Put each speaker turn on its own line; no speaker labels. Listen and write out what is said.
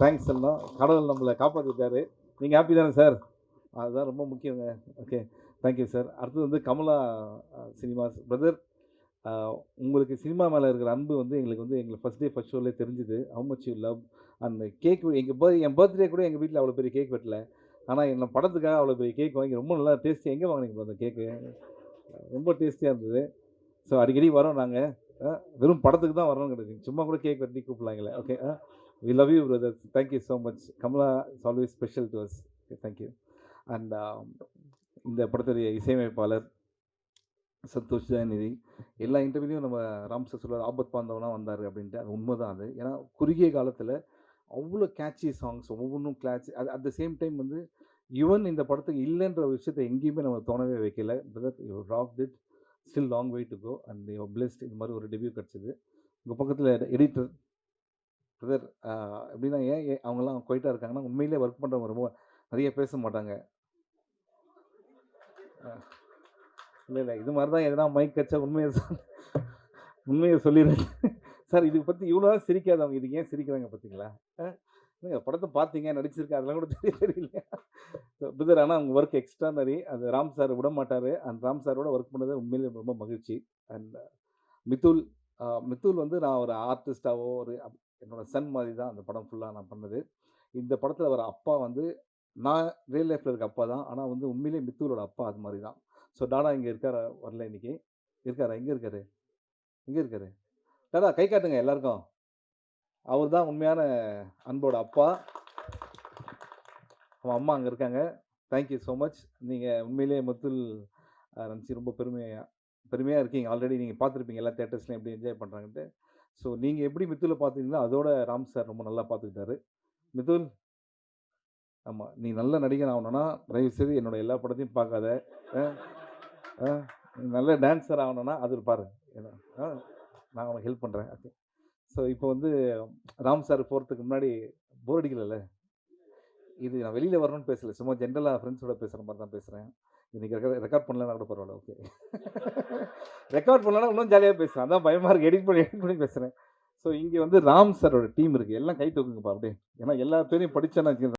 Thanks எல்லாம் கடவுள் நம்மளை காப்பாற்றிட்டாரு நீங்கள் ஹாப்பி தானே சார் அதுதான் ரொம்ப முக்கியங்க. ஓகே தேங்க்யூ சார் அடுத்தது வந்து கமலா சினிமாஸ் பிரதர் உங்களுக்கு சினிமா மேலே இருக்கிற அன்பு வந்து எங்களுக்கு வந்து எங்களுக்கு ஃபஸ்ட் டே ஃபஸ்ட் ஷோலே தெரிஞ்சுது. ஹவு மச் யூ லவ் அந்த கேக் எங்கள் பர்த் என் பர்த்டே கூட எங்கள் வீட்டில் அவ்வளோ பெரிய கேக் வெட்டல. ஆனால் என்ன படத்துக்காக அவ்வளோ பெரிய கேக் வாங்கி ரொம்ப நல்லா டேஸ்டி எங்கே வாங்கினீங்க அந்த கேக்கு ரொம்ப டேஸ்டியாக இருந்தது. ஸோ அடிக்கடி வரோம் நாங்கள் வெறும் படத்துக்கு தான் வரணும் கிடையாது. சும்மா கூட கேக் வெட்டி கூப்பிடலாங்களே. Okay we love you brother thank you so much Kamala is always special to us thank you and இந்த படத்துடைய இசையமைப்பாளர் சந்தோஷ் ஜெயநிதி எல்லா இன்டர்வியூலையும் நம்ம ராம் சார் சொல்லுவார் ஆபத் பாந்தவனாக வந்தார் அப்படின்ட்டு. அது உண்மை தான் அது. ஏன்னா குறுகிய காலத்தில் அவ்வளோ கேட்சி சாங்ஸ் ஒவ்வொன்றும் கிளாச்சி அது அட் த சேம் டைம் வந்து யுவன் இந்த படத்துக்கு இல்லைன்ற விஷயத்தை எங்கேயுமே நம்ம தோணவே வைக்கல. Brother you rock it still long way to go and you blessed இந்த மாதிரி ஒரு டெபியூ கிடச்சிது. உங்கள் பக்கத்தில் எடிட்டர் பிரதர் எப்படின்னா ஏன் அவங்கெல்லாம் குவைட்டாக இருக்காங்கன்னா உண்மையிலே ஒர்க் பண்ணுறவங்க ரொம்ப நிறைய பேச மாட்டாங்க. இல்லை இல்லை இது மாதிரி தான் எதனா மைக் கச்சா உண்மையை உண்மையை சொல்லிடுறேன் சார் இதுக்கு பற்றி இவ்வளோ சிரிக்காதவங்க இதுக்கு ஏன் சிரிக்கிறாங்க பார்த்தீங்களா? நீங்கள் படத்தை பார்த்தீங்க நடிச்சிருக்கேன் அதெல்லாம் கூட தெரிய தெரியல பிரதர் ஆனால் அவங்க ஒர்க் எக்ஸ்ட்ரானரி அது ராம் சார் விட மாட்டார். அந்த ராம் சாரோட ஒர்க் பண்ணது உண்மையிலே ரொம்ப மகிழ்ச்சி. அண்ட் மித்துல் மித்துல் வந்து நான் ஒரு ஆர்டிஸ்டாவோ ஒரு என்னோடய சன் மாதிரி தான் அந்த படம் ஃபுல்லாக நான் பண்ணது. இந்த படத்தில் வர அப்பா வந்து நான் ரியல் லைஃப்பில் இருக்க அப்பா தான். ஆனால் வந்து உண்மையிலே மித்துவலோட அப்பா அது மாதிரி தான். ஸோ டாடா இங்கே இருக்காரா? வரல இன்னைக்கு. இருக்காரா? எங்கே இருக்காரு? எங்கே இருக்காரு? டாடா கை காட்டுங்க எல்லாருக்கும். அவர் தான் உண்மையான அன்போட அப்பா. அவன் அம்மா அங்கே இருக்காங்க. தேங்க்யூ ஸோ மச் நீங்கள் உண்மையிலேயே முத்துல் நினச்சி ரொம்ப பெருமையாக பெருமையாக இருக்கீங்க. ஆல்ரெடி நீங்கள் பார்த்துருப்பீங்க எல்லா தேட்டர்ஸ்லையும் எப்படி என்ஜாய் பண்ணுறாங்கன்ட்டு ஸோ நீங்கள் எப்படி மித்துவில் பார்த்தீங்களோ அதோட ராம் சார் ரொம்ப நல்லா பார்த்துக்கிட்டாரு மிதுல் ஆமாம் நீ நல்ல நடிகன் ஆகணும்னா தயவுசெய்து என்னோடய என்னோட எல்லா படத்தையும் பார்க்காத ஆ, ஆ, நீ நல்ல டான்ஸர் ஆகணும்னா அது பாரு. ஆ, நான் உனக்கு ஹெல்ப் பண்ணுறேன் ஓகே ஸோ இப்போ வந்து ராம் சார் போகிறதுக்கு முன்னாடி போர் அடிக்கலைல்ல? இது நான் வெளியில் வரணும்னு பேசல. சும்மா ஜென்ரலாக ஃப்ரெண்ட்ஸோட பேசுகிற மாதிரி தான் பேசுகிறேன் இன்னைக்கு ரெக்கார்ட் ரெக்கார்ட் பண்ணலன்னா கூட பரவாயில்ல. ஓகே ரெக்கார்ட் பண்ணலாம் இன்னும் ஜாலியாக பேசுவேன். அதான் பயமாக இருக்குது எடிட் பண்ணி எடிட் பண்ணி பேசுகிறேன் ஸோ இங்கே வந்து ராம் சாரோட டீம் இருக்குது எல்லாம் கை தூக்குங்கப்பா அப்படியே. ஏன்னா எல்லா பேரையும் படித்தேன்னு